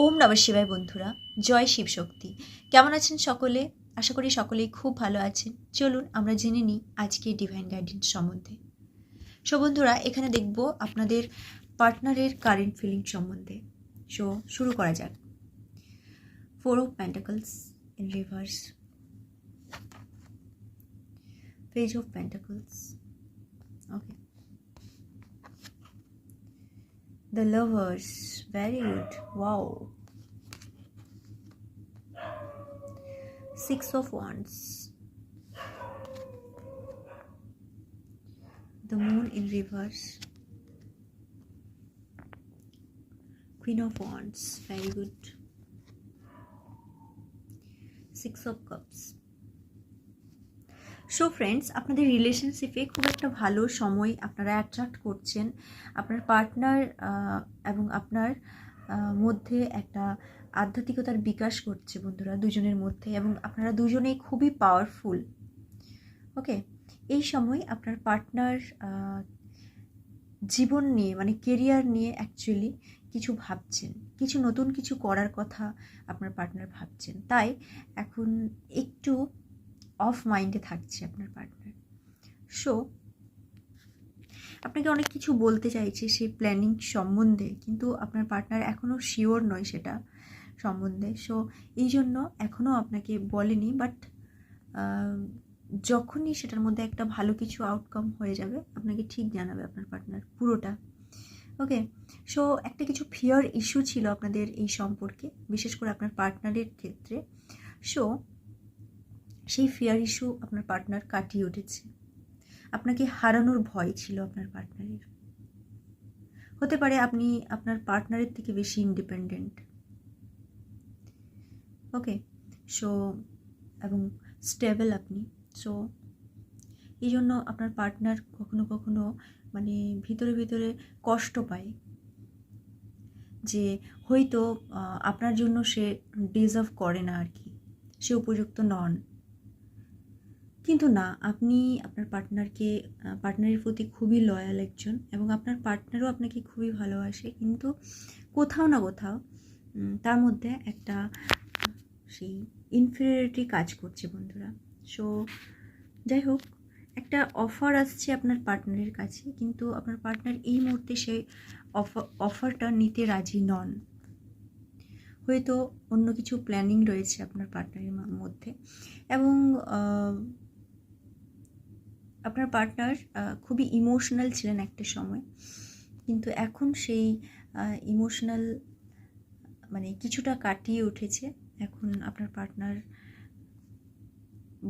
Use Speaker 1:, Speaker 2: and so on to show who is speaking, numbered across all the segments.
Speaker 1: ওম নম শিবায় বন্ধুরা, জয় শিব শক্তি। কেমন আছেন সকলে? আশা করি সকলেই খুব ভালো আছেন। চলুন আমরা জেনে নিই আজকে ডিভাইন গাইডেন্স সম্বন্ধে। সো বন্ধুরা, এখানে দেখব আপনাদের পার্টনারের কারেন্ট ফিলিং সম্বন্ধে। সো শুরু করা যাক। Four of pentacles in reverse page of pentacles okay The lovers. Very good. Wow. Six of Wands. The moon in reverse. Queen of Wands. Very good. Six of Cups. So friends আপনাদের রিলেশনশিপে খুব একটা ভালো সময় আপনারা attract করছেন। আপনার partner এবং আপনার মধ্যে একটা আধ্যাত্মিকতার বিকাশ করছে বন্ধুরা দুজনের মধ্যে এবং আপনারা দুজনেই খুবই পাওয়ারফুল ওকে এই সময় আপনার পার্টনার জীবন নিয়ে মানে কেরিয়ার নিয়ে অ্যাকচুয়ালি কিছু ভাবছেন। কিছু নতুন কিছু করার কথা আপনার পার্টনার ভাবছেন। তাই এখন একটু অফ মাইন্ডে থাকছে আপনার পার্টনার সো আপনাকে অনেক কিছু বলতে চাইছে সেই প্ল্যানিং সম্বন্ধে, কিন্তু আপনার পার্টনার এখনও শিওর নয় সেটা সম্বন্ধে। সো এই জন্য এখনও আপনাকে বলেনি বাট যখনই সেটার মধ্যে একটা ভালো কিছু আউটকাম হয়ে যাবে, আপনাকে ঠিক জানাবে আপনার পার্টনার পুরোটা। ওকে সো একটা কিছু ফিয়ার ইস্যু ছিল আপনাদের এই সম্পর্কে, বিশেষ করে আপনার পার্টনারের ক্ষেত্রে। সো সেই ফিয়ার ইস্যু আপনার পার্টনার কাটিয়ে উঠেছে। আপনাকে হারানোর ভয় ছিল আপনার পার্টনারের হতে পারে আপনি আপনার পার্টনারের থেকে বেশি ইন্ডিপেন্ডেন্ট ওকে সো এবং স্টেবল আপনি। সো এই জন্য আপনার পার্টনার কখনো কখনো মানে ভিতরে ভিতরে কষ্ট পায় যে হয়তো আপনার জন্য সে ডিজার্ভ করে না আর কি। সে উপযুক্ত নন। কিন্তু না, আপনি আপনার পার্টনারকে পার্টনারের প্রতি খুবই লয়াল একজন এবং আপনার পার্টনারও আপনাকে খুবই ভালোবাসে। কিন্তু কোথাও না কোথাও তার মধ্যে একটা, সেই ইনফিরিয়রিটি কাজ করছে বন্ধুরা। সো যাই হোক, একটা অফার আসছে আপনার পার্টনারের কাছে, কিন্তু আপনার পার্টনার এই মুহূর্তে সেই অফার অফারটা নিতে রাজি নন। হয়তো অন্য কিছু প্ল্যানিং রয়েছে আপনার পার্টনারের মধ্যে এবং আপনার পার্টনার খুবই ইমোশনাল ছিলেন একটা সময়। কিন্তু এখন সেই ইমোশনাল মানে কিছুটা কাটিয়ে উঠেছে। এখন আপনার পার্টনার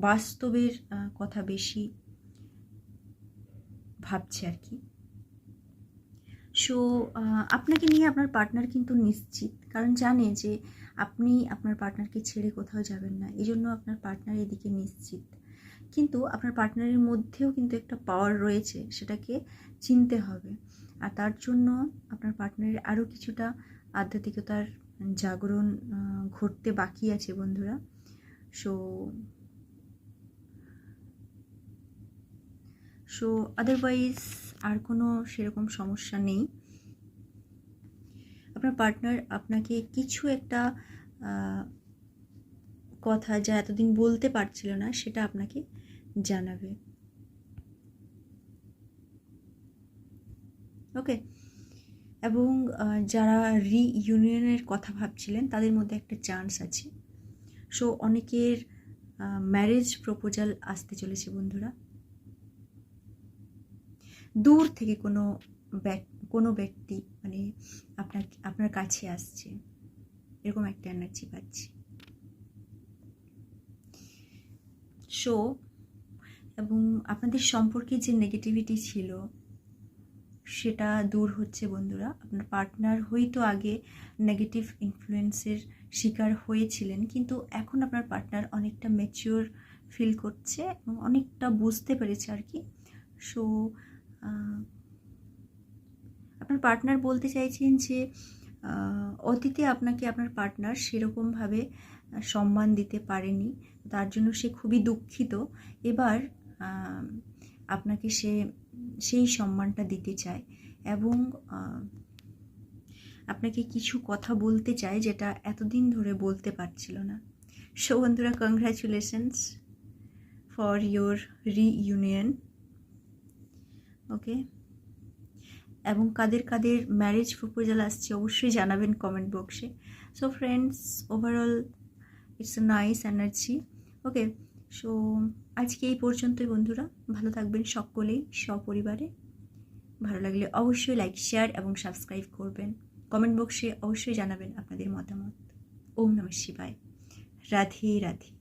Speaker 1: বাস্তবের কথা বেশি ভাবছে আর কি। সো আপনাকে নিয়ে আপনার পার্টনার কিন্তু নিশ্চিত। কারণ জানে যে আপনি আপনার পার্টনারকে ছেড়ে কোথাও যাবেন না। এই জন্য আপনার পার্টনার এদিকে নিশ্চিত। কিন্তু আপনার পার্টনারের মধ্যেও কিন্তু একটা পাওয়ার রয়েছে, সেটাকে চিনতে হবে। আর তার জন্য আপনার পার্টনারের আরও কিছুটা আধ্যাত্মিকতার জাগরণ ঘটতে বাকি আছে বন্ধুরা। সো সো আদারওয়াইজ আর কোনো সেরকম সমস্যা নেই। আপনার পার্টনার আপনাকে কিছু একটা কথা যা এতদিন বলতে পারছিল না, সেটা আপনাকে জানাবে। ওকে। এবং যারা রিইউনিয়নের কথা ভাবছিলেন, তাদের মধ্যে একটা চান্স আছে। সো অনেকের ম্যারেজ প্রপোজাল আসতে চলেছে, বন্ধুরা। দূর থেকে কোনো কোনো ব্যক্তি মানে আপনার আপনার কাছে আসছে। এরকম একটা এনার্জি পাচ্ছি। সো এবং আপনাদের সম্পর্কে যে নেগেটিভিটি ছিল, সেটা দূর হচ্ছে বন্ধুরা। আপনার পার্টনার হয়তো আগে নেগেটিভ ইনফ্লুয়েন্সের শিকার হয়েছিলেন, কিন্তু এখন আপনার পার্টনার অনেকটা ম্যাচিওর ফিল করছে এবং অনেকটা বুঝতে পেরেছে আর কি। সো আপনার পার্টনার বলতে চাইছেন যে অতীতে আপনাকে আপনার পার্টনার সেরকমভাবে সম্মান দিতে পারেনি। তার জন্য সে খুবই দুঃখিত। এবার আপনাকে সে, সেই সম্মানটা দিতে চায় এবং আপনাকে কিছু কথা বলতে চায় যেটা এতদিন ধরে বলতে পারছিল না। সো বন্ধুরা congratulations for your reunion okay এবং কাদের কাদের ম্যারেজ প্রপোজাল আসছে অবশ্যই জানাবেন কমেন্ট বক্সে so friends overall it's nice energy okay so আজকে এই পর্যন্তই বন্ধুরা। ভালো থাকবেন সকলেই, সপরিবারে। ভালো লাগলে অবশ্যই লাইক শেয়ার এবং সাবস্ক্রাইব করবেন। কমেন্ট বক্সে অবশ্যই জানাবেন আপনাদের মতামত। ওম নম শিবায়। রাধে রাধে।